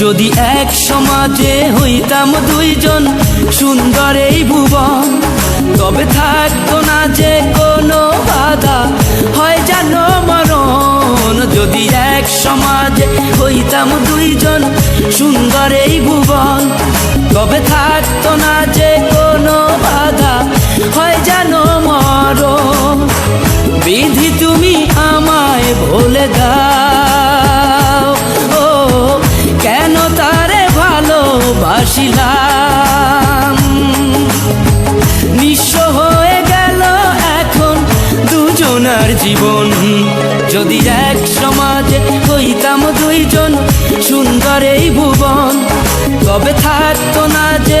যদি এক সমাজে হইতাম দুইজন সুন্দর এই ভুবন, তবে থাকতো না যে কোনো বাধা। হয় যেন মরণ, যদি এক সমাজে হইতাম দুইজন সুন্দর এই ভুবন, তবে থাকতো না যে কোনো বাধা। হয় যেন মরণ, বিধি তুমি আমায় বলে দাও। ভালোবাসিলাম নিঃস্ব হয়ে গেল এখন দুজনার জীবন। যদি এক সমাজে হইতাম দুইজন সুন্দর এই ভুবন, তবে থাকতো না যে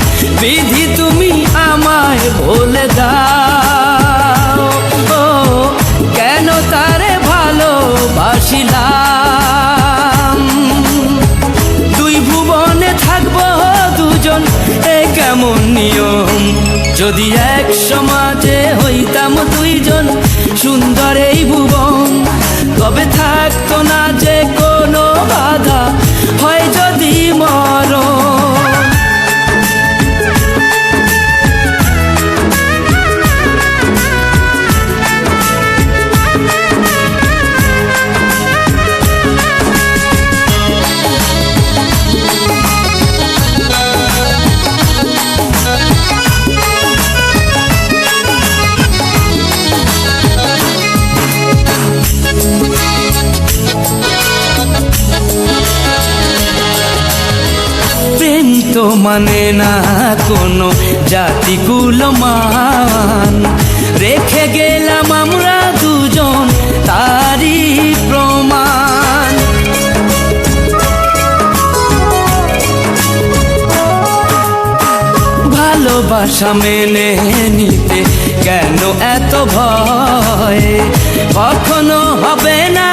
বিধি তুমি আমায় বলে দাও। ও, কেন তারে ভালোবাসিলাম? দুই ভুবনে থাকব দুজন, এ কেমন নিয়ম? যদি এক সমাজে তো মানে না কোনো জাতিকুল মান। রেখে গেলাম আমরা দুজন তারই প্রমাণ। ভালোবাসা মেনে নিতে কেন এত ভয়? কখনো হবে না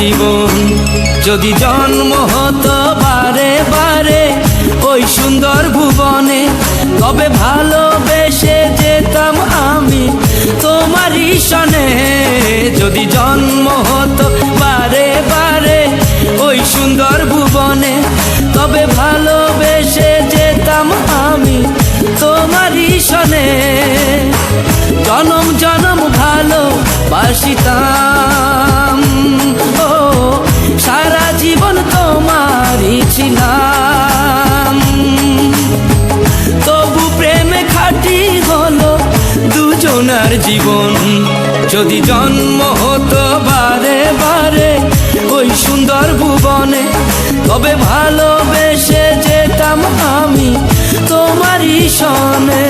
জীবন। যদি জন্ম হতো বারে বারে ওই সুন্দর ভুবনে, তবে ভালোবেসে যেতাম আমি তোমারই সনে যদি জন্ম হতো বারে বারে ওই সুন্দর ভুবনে, তবে ভালোবেসে যেতাম আমি তোমারই সনে জনম জনম ভালো বাসিতাম জীবন। যদি জন্ম হতো বারে বারে ওই সুন্দর ভুবনে, তবে ভালোবেসে যেতাম আমি তোমারই সনে।